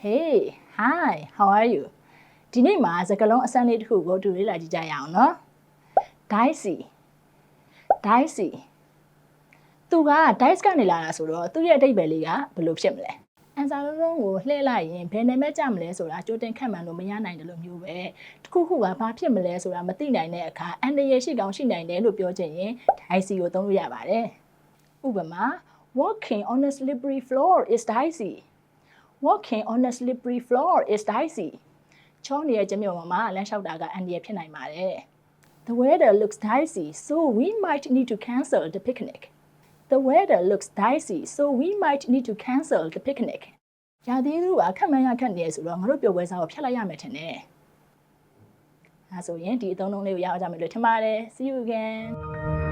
Hey hi how are you ဒီနေ့မှာစကားလုံးအစမ်းလေးတစ်ခုကိုတူလေးလာကြည့်ကြရအောင်နော် dicey dicey သူက dice ကနေလာတာဆိုတော့သူ့ရဲ့အတိတ်ပဲလေးကဘယ်လိုဖြစ်မလဲအန်စာလုံးလုံးကိုလှည့်လိုက်ရင်ဘယ်နာမည်ကြမလဲဆိုတာကြိုတင်ခန့်မှန်းလို့မရနိုင်တယ်လို့မျိုးပဲတစ်ခုခုကဘာဖြစ်မလဲဆိုတာမသိနိုင်တဲ့အခါအန်တရယ်ရှိကောင်းရှိနိုင်တယ်လို့ပြောချင်ရင် dicey ကိုသုံးလို့ရပါတယ်ဥပမာ walking on a slippery floor is dicey walking on a slippery floor is dicey ချောနေတဲ့ကျမြုံပေါ်မှာလမ်းလျှောက်တာကအန်ဒီရဖြစ်နိုင်ပါတယ် The weather looks dicey so we might need to cancel the picnic The weather looks dicey so we might need to cancel the picnic ရာသီဥတုကခက်မှန်းရခက်နေရဆိုတော့ငါတို့ပျော်ပွဲစားကိုဖျက်လိုက်ရမယ်ထင်တယ်အဲဆိုရင်ဒီအသုံးလုံးလေးကိုရအောင်ကြမယ်လို့ထင်ပါတယ် See you again